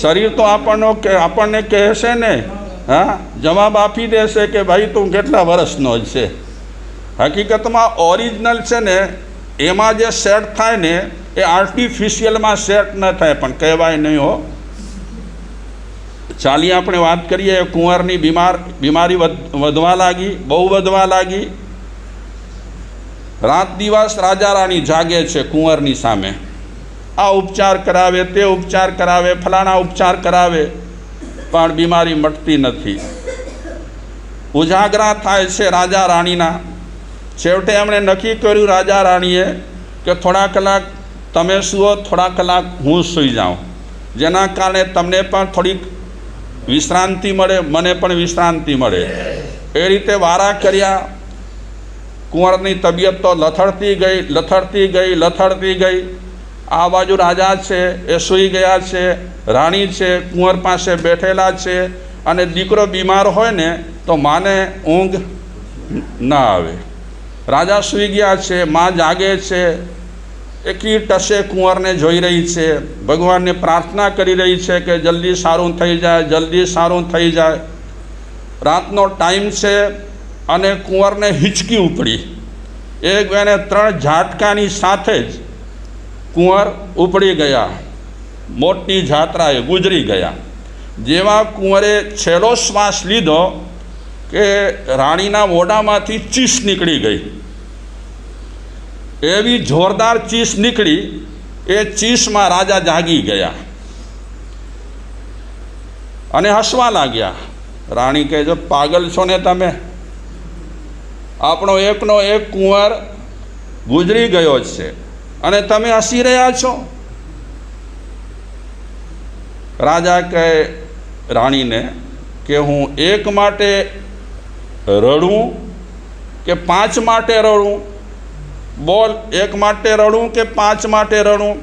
શરીર તો આપણનો કે આપણને કહેશે ને, હા? જવાબ આપી દેશે કે ભાઈ તું કેટલા વર્ષનો જ છે. હકીકતમાં ઓરિજિનલ છે ને, એમાં જે સેટ થાય ને, એ આર્ટિફિશિયલમાં સેટ ન થાય, પણ કહેવાય નહીં હો. ચાલી આપણે વાત કરીએ, કુંવરની બીમાર બીમારી વધ- વધવા લાગી, બહુ વધવા લાગી. રાત દિવસ રાજા રાણી જાગે છે કુંવરની સામે. આ ઉપચાર કરાવે, તે ઉપચાર કરાવે, ફલાણા ઉપચાર કરાવે, પણ બીમારી મટતી નથી. ઉજાગરા થાય છે રાજા રાણીના. છેવટે એમણે નક્કી કર્યું રાજા રાણીએ કે થોડા કલાક તમે સુઓ, થોડા કલાક હું સૂઈ જાઉં. જેના કારણે તમને પણ થોડીક વિશ્રાંતિ મળે, મને પણ વિશ્રાંતિ મળે. એ રીતે વારા કર્યા. કુંવરની તબિયત તો લથડતી ગઈ લથડતી ગઈ લથડતી ગઈ. આ બાજુ રાજા છે, એ સૂઈ ગયા છે, રાણી છે, કુંવર પાસે બેઠેલા છે અને દીકરો બીમાર હોય ને તો માને ઊંઘ ન આવે. રાજા સૂઈ ગયા છે, માં જાગે છે એકી ટસે કુંવરને જોઈ રહી છે, ભગવાનને પ્રાર્થના કરી રહી છે કે જલ્દી સારું થઈ જાય, જલ્દી સારું થઈ જાય. રાતનો ટાઈમ છે અને કુંવરને હિંચકી ઉપડી. એક એને ત્રણ ઝાટકાની સાથે જ કુંવર ઉપડી ગયા. મોટી જાત્રાએ ગુજરી ગયા. જેવા કુંવરે છેલ્લો શ્વાસ લીધો કે રાણીના મોઢામાંથી ચીસ નીકળી ગઈ. એવી જોરદાર ચીસ નીકળી એ ચીસમાં રાજા જાગી ગયા. અને હસવા લાગ્યા. રાણી કહે છે પાગલ છો ને તમે? આપણો એકનો એક કુંવર ગુજરી ગયો છે. અને તમે હસી રહ્યા છો? રાજા કહે, રાણીને, કે હું એક માટે રડું કે પાંચ માટે રડું? બોલ, એક માટે રડું કે પાંચ માટે રડું?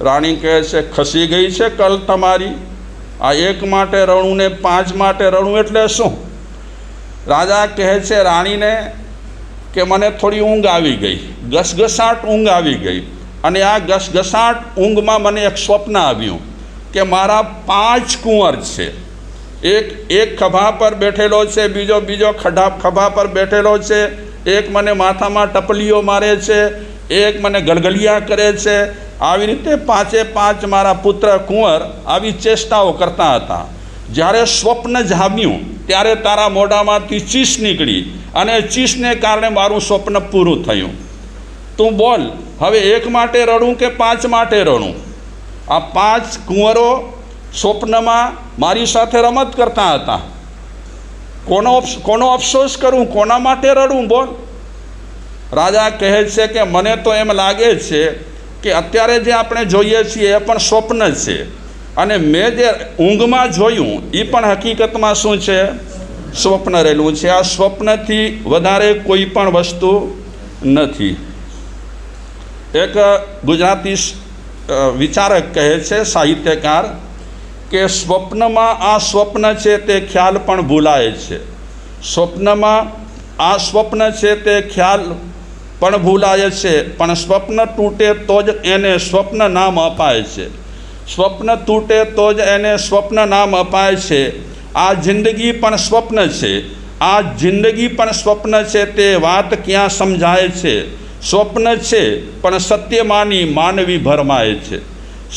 રાણી કહે છે, ખસી ગઈ છે કલ તમારી. આ એક માટે રડું ને પાંચ માટે રડું એટલે શું? રાજા કહે છે, રાણીને કે મને થોડી ઊંઘ આવી ગઈ. ઘસઘસાટ ઊંઘ આવી ગઈ. અને આ ઘસઘસાટ ઊંઘમાં મને એક સ્વપ્ન આવ્યું કે મારા પાંચ કુંવર છે. એક એક ખભા પર બેઠેલો છે, બીજો બીજો ખડા ખભા પર બેઠેલો છે. એક મને માથામાં ટપલીઓ મારે છે. એક મને ગલગલિયા કરે છે. આવી રીતે પાંચે પાંચ મારા પુત્ર કુંવર આવી ચેષ્ટાઓ કરતા હતા. જ્યારે સ્વપ્ન જામ્યું ત્યારે તારા મોઢામાંથી ચીસ નીકળી અને ચીસને કારણે મારું સ્વપ્ન પૂરું થયું. તું બોલ, હવે એક માટે રડું કે પાંચ માટે રડું? આ પાંચ કુંવરો સ્વપ્નમાં મારી સાથે રમત કરતા હતા. કોનો કોનો અફસોસ કરું, કોના માટે રડું? બોલ. રાજા કહે છે કે મને તો એમ લાગે છે કે અત્યારે જે આપણે જોઈએ છીએ એ પણ સ્વપ્ન છે. અને મેં જે ઊંઘમાં જોયું એ પણ હકીકતમાં શું છે? સ્વપ્ન રહેલું છે. આ સ્વપ્નથી વધારે કોઈ પણ વસ્તુ નથી. એક ગુજરાતી વિચારક કહે છે, સાહિત્યકાર, કે સ્વપ્નમાં આ સ્વપ્ન છે તે ખ્યાલ પણ ભૂલાય છે. સ્વપ્નમાં આ સ્વપ્ન છે તે ખ્યાલ પણ ભૂલાય છે, પણ સ્વપ્ન તૂટે તો જ એને સ્વપ્ન નામ અપાય છે. સ્વપ્ન તૂટે તો જ એને સ્વપ્ન નામ અપાય છે. આ જિંદગી પણ સ્વપ્ન છે. આ જિંદગી પણ સ્વપ્ન છે તે વાત ક્યાં સમજાય છે? સ્વપ્ન છે પણ સત્ય માની માનવી ભરમાય છે.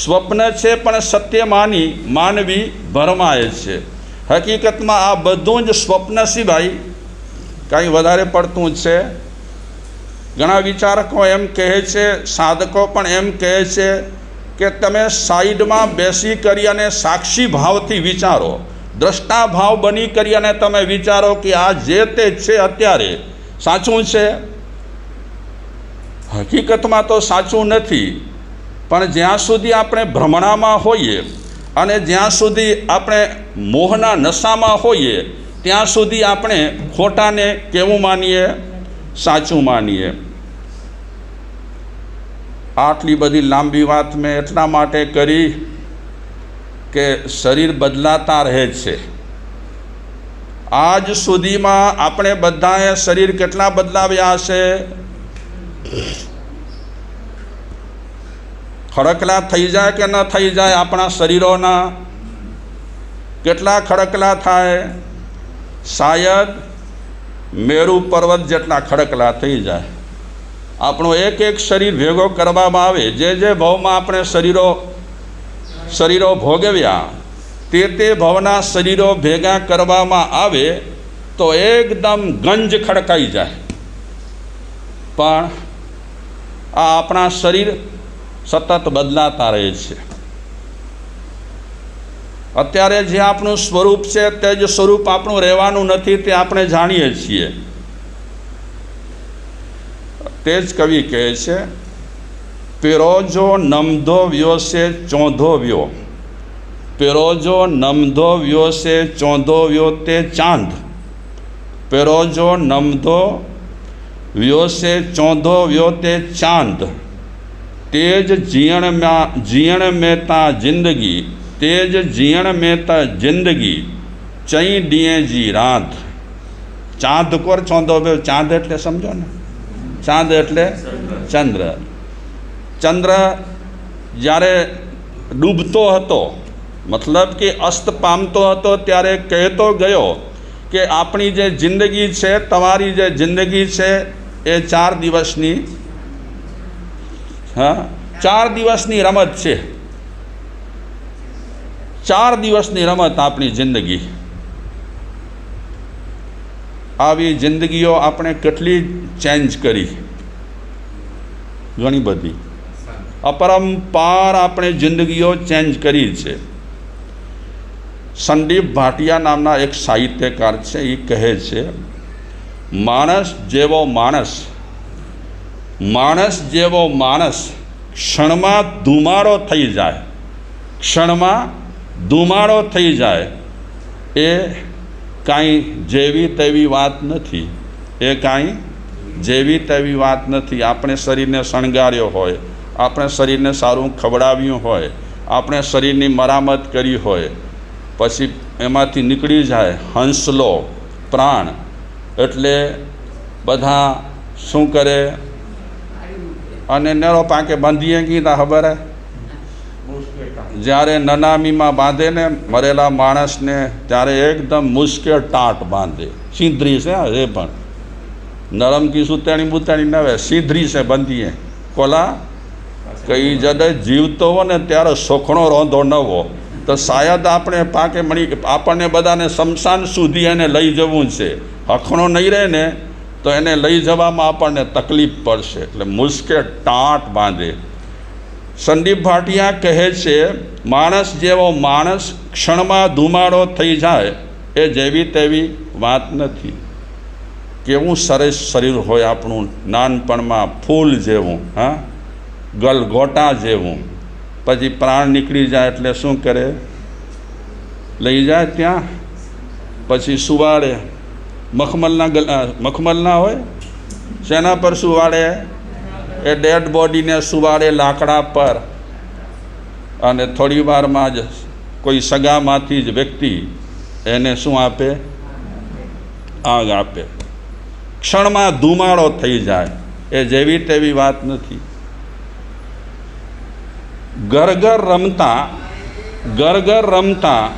સ્વપ્ન છે પણ સત્ય માની માનવી ભરમાય છે. હકીકતમાં આ બધું જ સ્વપ્ન સિવાય કાંઈ વધારે પડતું છે. ઘણા વિચારકો એમ કહે છે, સાધકો પણ એમ કહે છે કે તમે સાઈડમાં બેસી કરી અને સાક્ષી ભાવથી વિચારો. દ્રષ્ટા ભાવ બની કરી અને તમે વિચારો કે આ જે તે છે અત્યારે, સાચું છે? હકીકતમાં તો સાચું નથી, પણ જ્યાં સુધી આપણે ભ્રમણામાં હોઈએ અને જ્યાં સુધી આપણે મોહના નશામાં હોઈએ, ત્યાં સુધી આપણે ખોટાને કેવું માનીએ? સાચું માનીએ. આટલી બધી લાંબી વાત મેં એટલા માટે કરી કે શરીર બદલાતા રહે છે. આજ સુધીમાં આપણે બધાએ શરીર કેટલા બદલાવ્યા હશે? ખડકલા થઈ જાય કે ન થઈ જાય આપણા શરીરોના? કેટલા ખડકલા થાય? શાયદ મેરુ પર્વત જેટલા ખડકલા થઈ જાય. આપણું એક એક શરીર ભેગો કરવામાં આવે. જે જે ભાવમાં આપણે શરીરો શરીરો ભોગવ્યા, તે તે ભાવના શરીરો ભેગા કરવામાં આવે તો એકદમ ગંજ ખડકાઈ જાય. પણ આ આપણા શરીર સતત બદલાતા રહે છે. અત્યારે જે આપણું સ્વરૂપ છે તે જ સ્વરૂપ આપણું રહેવાનું નથી તે આપણે જાણીએ છીએ. તે જ કવિ કહે છે પેરોજો નમધો વ્યો છે ચોંધો વ્યો પેરોજો નમધો વ્યો છે ચોંધો વ્યો તે ચાંદ પેરોજો નમધો વ્યો છે ચોંધો વ્યો તે ચાંદ તેજ જીયણમાં જીયણ મેતા જિંદગી તેજ જીયણ મેતા જિંદગી ચઈ ડીએ જી રાત ચાંદ કોર ચોંધો વ્યો ચાંદ એટલે સમજો ને। ચાંદ એટલે ચંદ્ર. ચંદ્ર જ્યારે ડૂબતો હતો, મતલબ કે અસ્ત પામતો હતો, ત્યારે કહેતો ગયો કે આપણી જે જિંદગી છે, તમારી જે જિંદગી છે, એ ચાર દિવસની, હા, ચાર દિવસની રમત છે. ચાર દિવસની રમત આપણી જિંદગી. આવી જિંદગીઓ આપણે કેટલી ચેન્જ કરી? ઘણી બધી. અપરંપાર આપણે જિંદગીઓ ચેન્જ કરી છે. સંદીપ ભાટિયા નામના એક સાહિત્યકાર છે એ કહે છે, માણસ જેવો માણસ માણસ જેવો માણસ ક્ષણમાં ધુમાડો થઈ જાય. ક્ષણમાં ધુમાડો થઈ જાય. એ કાંઈ જેવી તેવી વાત નથી. એ કાંઈ જેવી તેવી વાત નથી. આપણે શરીરને શણગાર્યો હોય, આપણે શરીરને સારું ખવડાવ્યું હોય, આપણે શરીરની મરામત કરી હોય, પછી એમાંથી નીકળી જાય હંસલો, પ્રાણ. એટલે બધા શું કરે? અને નેરો પાંકે બાંધીએ કીધા ખબર હે? જ્યારે નનામીમાં બાંધે ને મરેલા માણસને ત્યારે એકદમ મુશ્કેલ ટાટ બાંધે. સિંધરી છે એ પણ. નરમ કી સુતાણી બુતાણી નવે. સિંધરી છે બંધીએ. કોલા? કઈ જડે જીવતો હો ને ત્યારે સોખણો રોંધો નવો. તો શાયદ આપણે પાકે મળી આપણને બધાને શમશાન સુધી એને લઈ જવું છે. હખણો નહીં રહે ને, તો એને લઈ જવામાં આપણને તકલીફ પડશે. એટલે મુશ્કેલ ટાંટ બાંધે. સંદીપ ભાટિયા કહે છે, માણસ જેવો માણસ ક્ષણમાં ધુમાડો થઈ જાય એ જેવી તેવી વાત નથી. કેવું સરસ શરીર હોય આપણું, નાનપણમાં ફૂલ જેવું, હા? ગલગોટા જેવું. પછી પ્રાણ નીકળી જાય એટલે શું કરે? લઈ જાય ત્યાં? પછી સુવાડે. મખમલના ગલ મખમલના હોય? શેના પર સુવાડે? એ ડેડ બોડીને સુવાડે લાકડા પર. અને થોડી વારમાં જ કોઈ સગામાંથી જ વ્યક્તિ એને શું આપે? આગ આપે. ક્ષણમાં ધુમાડો થઈ જાય. એ જેવી તેવી વાત નથી. ઘર રમતા ઘર રમતા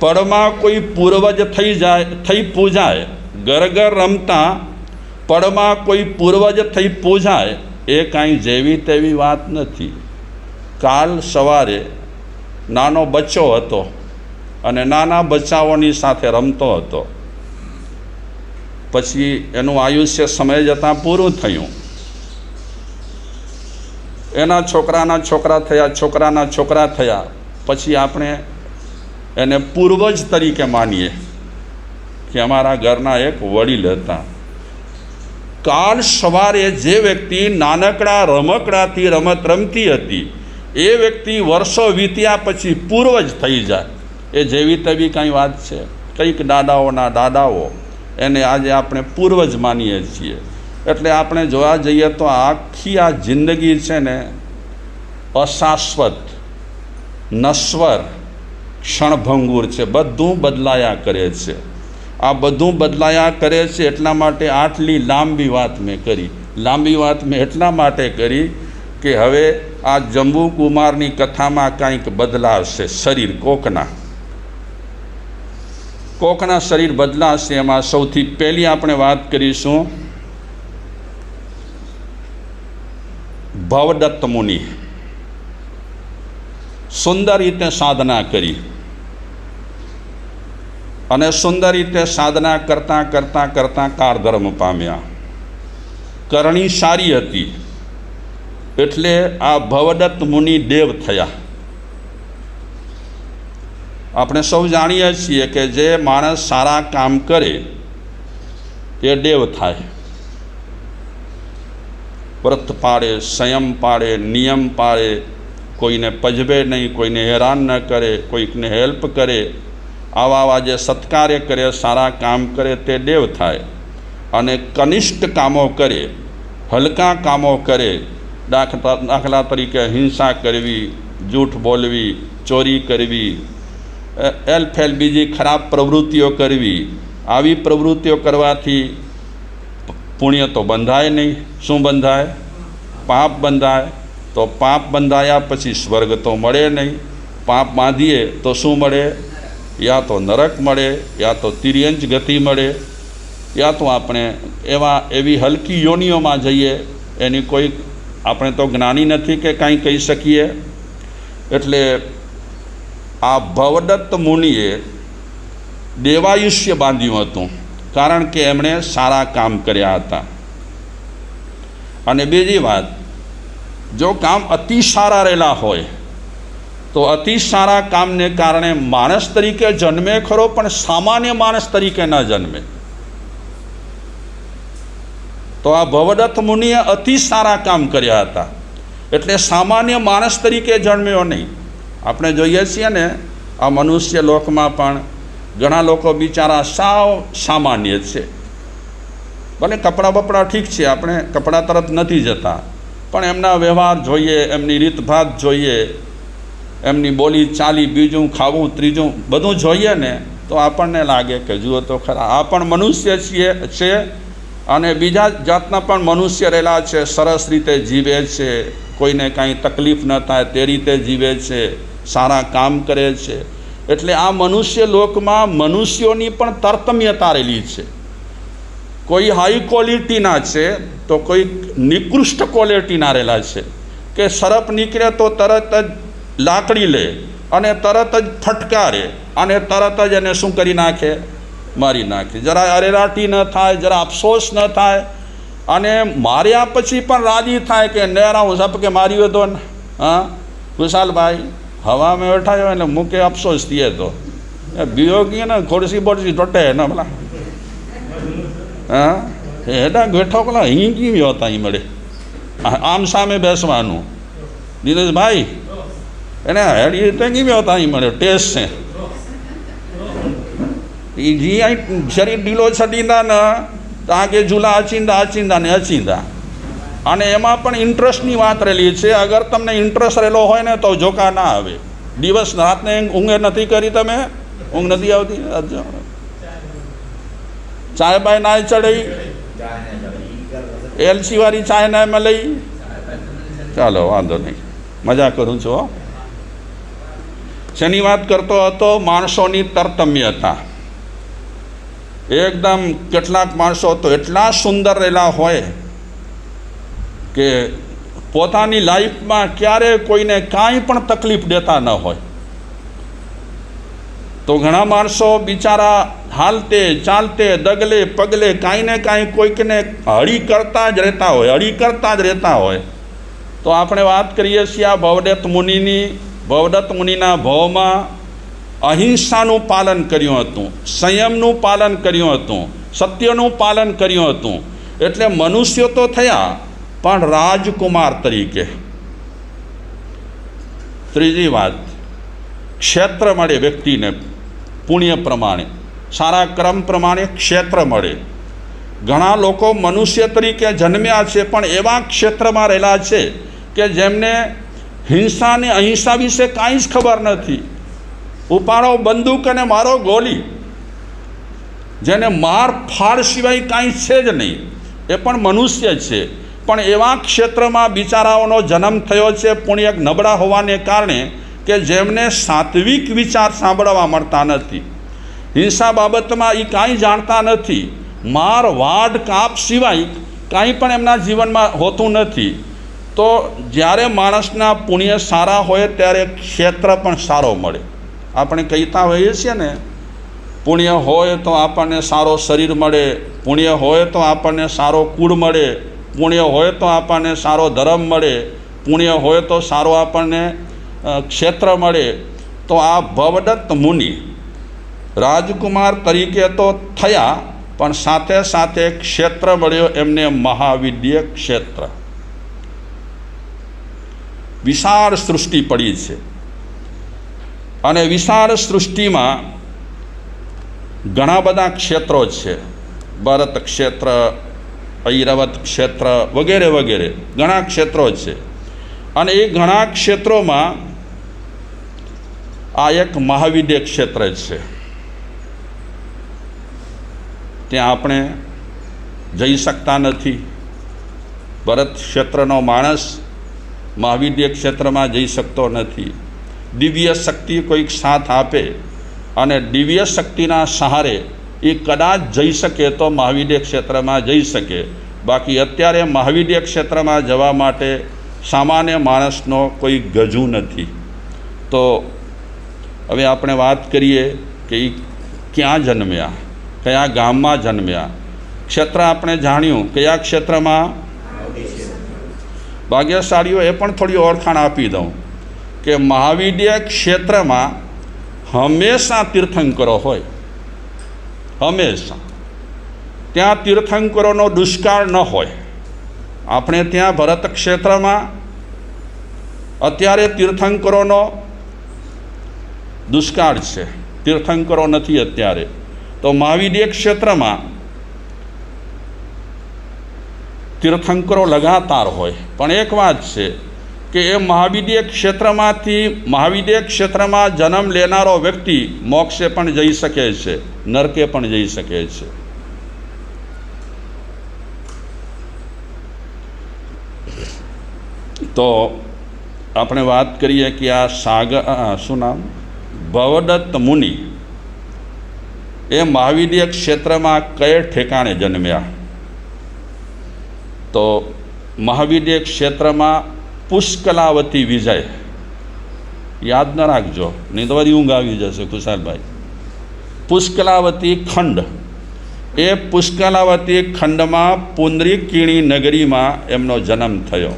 પડમાં કોઈ પૂર્વજ થઈ જાય, થઈ પૂજાય. ઘર રમતા પડમાં કોઈ પૂર્વજ થઈ પૂજાય. એ કાંઈ જેવી તેવી વાત નથી. કાલ સવારે નાનો બચ્ચો હતો અને નાના બચ્ચાઓની સાથે રમતો હતો. પછી એનું આયુષ્ય સમય જતાં પૂરું થયું. એના છોકરાના છોકરા થયા, છોકરાના છોકરા થયા. પછી આપણે એને પૂર્વજ તરીકે માનીએ કે અમારા ઘરના એક વડીલ હતા. કાલ સવારે જે વ્યક્તિ નાનકડા રમકડાથી રમત રમતી હતી, એ વ્યક્તિ વર્ષો વીત્યા પછી પૂર્વજ થઈ જાય. એ જેવી તેવી કાંઈ વાત છે? કંઈક દાદાઓના દાદાઓ, એને આજે આપણે પૂર્વજ માનીએ છીએ. એટલે આપણે જોવા જઈએ તો આખી આ જિંદગી છે ને અશાશ્વત, નશ્વર, ક્ષણભંગુર છે. બધું બદલાયા કરે છે. આ બધું બદલાયા કરે છે એટલા માટે આટલી લાંબી વાત મેં કરી. લાંબી વાત મેં એટલા માટે કરી કે હવે આ જંબુ કુમારની કથામાં કાંઈક બદલાશે શરીર કોકના. કોકના શરીર બદલાશે એમાં સૌથી પહેલી આપણે વાત કરીશું ભવદત્ત મુનિ. સુંદર રીતે સાધના કરી. અને સુંદર રીતે સાધના કરતાં કરતાં કરતાં કાળધર્મ પામ્યા. કરણી સારી હતી. એટલે આ ભવદત્ત મુનિ દેવ થયા. આપણે સૌ જાણીએ છીએ કે જે માણસ સારા કામ કરે, એ દેવ થાય. વ્રત પાડે સંયમ પાડે નિયમ પાળે, કોઈને પજવે નહીં, કોઈને હેરાન ન કરે, કોઈકને હેલ્પ કરે આવા આવા જે સત્કાર્ય કરે, સારા કામ કરે તે દેવ થાય. અને કનિષ્ઠ કામો કરે, હલકા કામો કરે દાખલા દાખલા તરીકે હિંસા કરવી, જૂઠ બોલવી, ચોરી કરવી એલ ફેલ બીજી ખરાબ પ્રવૃત્તિઓ કરવી, આવી પ્રવૃત્તિઓ કરવાથી પુણ્ય તો બંધાય નહીં. શું બંધાય? પાપ બંધાય. તો પાપ બંધાયા પછી સ્વર્ગ તો મળે નહીં. પાપ બાંધીએ તો શું મળે? યા તો નરક મળે, યા તો તિર્યંજ ગતિ મળે, યા તો આપણે એવા, એવી હલકી યોનિઓમાં જઈએ, એની કોઈ આપણે તો જ્ઞાની નથી કે કાંઈ કહી શકીએ. એટલે આ ભવદત્ત મુનિએ દેવાયુષ્ય બાંધ્યું હતું, કારણ કે એમણે સારા કામ કર્યા હતા. અને બીજી વાત, જો કામ અતિ સારા રહેલા હોય તો અતિ સારા કામને કારણે માણસ તરીકે જન્મે ખરો, પણ સામાન્ય માણસ તરીકે ન જન્મે. તો આ ભવદત્ત મુનિએ અતિ સારા કામ કર્યા હતા. એટલે સામાન્ય માણસ તરીકે જન્મ્યો નહીં. આપણે જોઈએ છીએ ને, આ મનુષ્ય લોકમાં પણ ઘણા લોકો બિચારા સાવ સામાન્ય છે. ભલે કપડાં બપડા ઠીક છે, આપણે કપડાં તરફ નથી જતા. પણ એમના વ્યવહાર જોઈએ, એમની રીતભાત જોઈએ. એમની બોલી ચાલી, બીજું, ખાવું, ત્રીજું, બધું જોઈએ ને તો આપણને લાગે કે જુઓ તો ખરા, આ પણ મનુષ્ય છીએ, છે અને બીજા જાતના પણ મનુષ્ય રહેલા છે, સરસ રીતે જીવે છે, કોઈને કાંઈ તકલીફ ન થાય, તે રીતે જીવે છે, સારા કામ કરે છે. એટલે આ મનુષ્ય લોકમાં મનુષ્યોની પણ તરતમ્યતા રહેલી છે. કોઈ હાઈ ક્વોલિટીના છે, તો કોઈ નિકૃષ્ટ ક્વોલિટીના રહેલા છે. કે સરપ નીકળે તો તરત જ લાકડી લે અને તરત જ ફટકારે અને તરત જ એને શું કરી નાખે? મારી નાખે. જરા અરેરાટી ન થાય, જરા અફસોસ ન થાય અને માર્યા પછી પણ રાજી થાય કે નેરા હું સપ કે માર્યો હતો ને. હા? વિશાલભાઈ, હવામાં બેઠાયો એટલે મૂકે અફસોસ થયે તો. બીઓ કે ને ખોડસી બોડસી ટોટે ને ભલા. હા? હેડા બેઠો પેલા અહીં કી હતા અહીં મળે આમ સામે બેસવાનું. દિનેશભાઈ એને હેડી તો કેવી હતા અહીં મળે? ટેસ્ટ છે. એ જી અહીં શરીર ઢીલો છટીંદા ને તો કે ઝૂલા અચીંદા અચીંદા ને અચીંદા અને એમાં પણ ઇન્ટરેસ્ટની વાત રહેલી છે. અગર તમને ઇન્ટરેસ્ટ રહેલો હોય ને તો જોકા ના આવે. દિવસ રાતને ઊંઘે નથી કરી તમે? ઊંઘ નથી આવતી? ચાય બાય ના ચડાઈ. એલસી વાળી ચાય ના એમાં ચાલો, વાંધો નહીં. મજા કરું છું શેની વાત કરતો હતો, માણસોની તરતમ્યતા. એકદમ કેટલાક માણસો તો એટલા સુંદર રહેલા હોય કે પોતાની લાઈફમાં ક્યારે કોઈને કાંઈ પણ તકલીફ દેતા ન હોય. તો ઘણા માણસો બિચારા હાલતે, ચાલતે, દગલે, પગલે કાંઈ ને કાંઈ કોઈકને હળી કરતા જ રહેતા હોય, હળી કરતા જ રહેતા હોય. તો આપણે વાત કરીએ છીએ આ ભવદેત મુનિની ભવદત્ત મુનિના ભવમાં અહિંસાનું પાલન કર્યું હતું, સંયમનું પાલન કર્યું હતું, સત્યનું પાલન કર્યું હતું. એટલે મનુષ્યો તો થયા, પણ રાજકુમાર તરીકે. ત્રીજી વાત, ક્ષેત્ર મળે વ્યક્તિને પુણ્ય પ્રમાણે. સારા ક્રમ પ્રમાણે ક્ષેત્ર મળે. ઘણા લોકો મનુષ્ય તરીકે જન્મ્યા છે, પણ એવા ક્ષેત્રમાં રહેલા છે કે જેમને હિંસા અને અહિંસા વિશે કાંઈ જ ખબર નથી. ઉપાડો બંદૂક અને મારો ગોલી જેને માર ફાડ સિવાય કાંઈ છે જ નહીં. એ પણ મનુષ્ય છે. પણ એવા ક્ષેત્રમાં બિચારાઓનો જન્મ થયો છે પુણ્ય નબળા હોવાને કારણે કે જેમને સાત્વિક વિચાર સાંભળવા મળતા નથી. હિંસા બાબતમાં એ કાંઈ જાણતા નથી. માર, વાડ, કાપ સિવાય કાંઈ પણ એમના જીવનમાં હોતું નથી. તો જ્યારે માણસના પુણ્ય સારા હોય ત્યારે ક્ષેત્ર પણ સારો મળે. આપણે કહેતા હોઈએ છીએ ને, પુણ્ય હોય તો આપણને સારો શરીર મળે, પુણ્ય હોય તો આપણને સારો કુળ મળે, પુણ્ય હોય તો આપણને સારો ધર્મ મળે, પુણ્ય હોય તો સારો આપણને ક્ષેત્ર મળે. તો આ ભવદત્ત મુનિ રાજકુમાર તરીકે તો થયા, પણ સાથે સાથે ક્ષેત્ર મળ્યો એમને મહાવિદ્ય ક્ષેત્ર. વિશાળ સૃષ્ટિ પડી છે. અને વિશાળ સૃષ્ટિમાં ઘણા બધા ક્ષેત્રો છે. ભરત ક્ષેત્ર, ઐરવત ક્ષેત્ર વગેરે વગેરે ઘણા ક્ષેત્રો છે. અને એ ઘણા ક્ષેત્રોમાં આ એક મહાવિદ્ય ક્ષેત્ર છે. ત્યાં આપણે જઈ શકતા નથી. ભરત ક્ષેત્રનો માણસ મહાવિદ્ય ક્ષેત્રમાં જઈ શકતો નથી. દિવ્ય શક્તિ કોઈક સાથ આપે અને દિવ્ય શક્તિના સહારે એ કદાચ જઈ શકે તો મહાવિદ્ય ક્ષેત્રમાં જઈ શકે. બાકી અત્યારે મહાવિદ્ય ક્ષેત્રમાં જવા માટે સામાન્ય માણસનો કોઈ ગજુ નથી. તો હવે આપણે વાત કરીએ કે એ ક્યાં જન્મ્યા, કયા ગામમાં જન્મ્યા? ક્ષેત્ર આપણે જાણ્યું, કયા ક્ષેત્રમાં ભાગ્યશાળીઓ એ પણ થોડી ઓળખાણ આપી દઉં કે મહાવિદ્ય ક્ષેત્રમાં હંમેશા તીર્થંકરો હોય. હંમેશા. ત્યાં તીર્થંકરોનો દુષ્કાળ ન હોય. આપણે ત્યાં ભરત ક્ષેત્રમાં અત્યારે તીર્થંકરોનો દુષ્કાળ છે. તીર્થંકરો નથી અત્યારે. તો મહાવિદ્ય ક્ષેત્રમાં તીર્થંકરો લગાતાર હોય. પણ એક વાત છે કે એ મહાવિદ્ય ક્ષેત્રમાંથી, મહાવિદ્ય ક્ષેત્રમાં જન્મ લેનારો વ્યક્તિ મોક્ષે પણ જઈ શકે છે, નરકે પણ જઈ શકે છે. તો આપણે વાત કરીએ કે આ સાગર શું નામ? ભવદત્ત મુનિ એ મહાવિદ્ય ક્ષેત્રમાં કયા ઠેકાણે જન્મ્યા? તો મહાવિદ્ય ક્ષેત્રમાં પુષ્કલાવતી વિજય. યાદ ન રાખજો, નહીં તો બધી ઊંઘ આવી જશે ખુશાલભાઈ પુષ્કલાવતી ખંડ. એ પુષ્કલાવતી ખંડમાં પુંદરીકીણી નગરીમાં એમનો જન્મ થયો.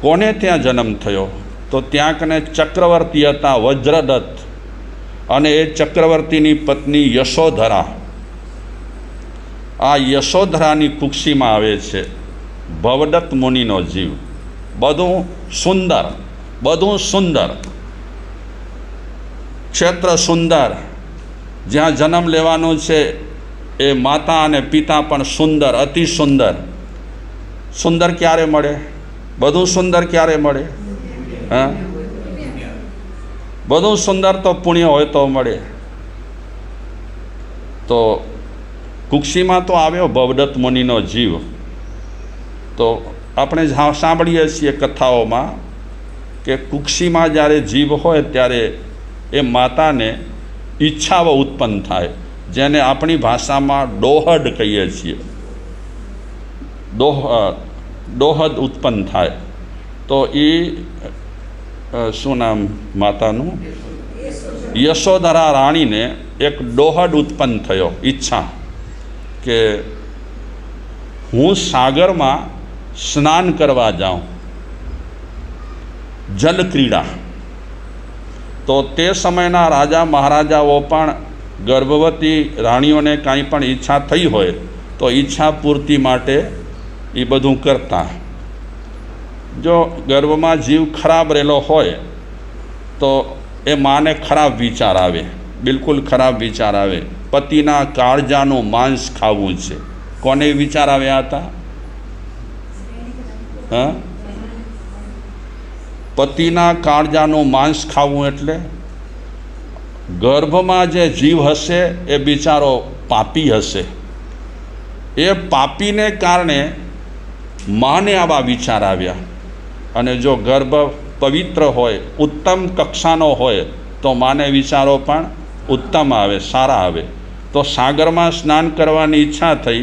કોને ત્યાં જન્મ થયો? તો ત્યાં કને ચક્રવર્તી હતા વજ્રદત્ત અને એ ચક્રવર્તીની પત્ની યશોધરા. આ યશોધરાની કુક્ષીમાં આવે છે. ભવદત્ત મુનિનો જીવ. બધું સુંદર બધું સુંદર. ક્ષેત્ર સુંદર. જ્યાં જન્મ લેવાનો છે, એ માતા અને પિતા પણ સુંદર, અતિ સુંદર. સુંદર ક્યારે મળે? બધું સુંદર ક્યારે મળે? હા? બધું સુંદર તો પુણ્ય હોય તો મળે. તો કુક્ષીમાં તો આવ્યો ભવદત્ત મુનિનો જીવ. તો આપણે સાંભળીએ છીએ કથાઓમાં કે કુક્ષીમાં જ્યારે જીવ હોય ત્યારે એ માતાને ઈચ્છાઓ ઉત્પન્ન થાય, જેને આપણી ભાષામાં ડોહડ કહીએ છીએ. ડોહ ડોહદ ઉત્પન્ન થાય. તો એ શું નામ માતાનું? યશોધરા રાણીને એક ડોહડ ઉત્પન્ન થયો, ઈચ્છા. કે હું સાગરમાં સ્નાન કરવા જાઉં. જલક્રીડા તો તે સમયના રાજા મહારાજાઓ પણ ગર્ભવતી રાણીઓને કાંઈ પણ ઈચ્છા થઈ હોય, તો ઈચ્છા પૂર્તિ માટે એ બધું કરતા. જો ગર્ભમાં જીવ ખરાબ રહેલો હોય, તો એ માને ખરાબ વિચાર આવે, બિલકુલ ખરાબ વિચાર આવે. પતિના કાળજાનું માંસ ખાવું છે. કોને વિચાર આવ્યા હતા? હા? પતિના કાળજાનું માંસ ખાવું એટલે? ગર્ભમાં જે જીવ હશે, એ બિચારો પાપી હશે. એ પાપીને કારણે માને આવા વિચાર આવ્યા. અને જો ગર્ભ પવિત્ર હોય, ઉત્તમ કક્ષાનો હોય, તો માને વિચારો પણ ઉત્તમ આવે, સારા આવે. તો સાગરમાં સ્નાન કરવાની ઈચ્છા થઈ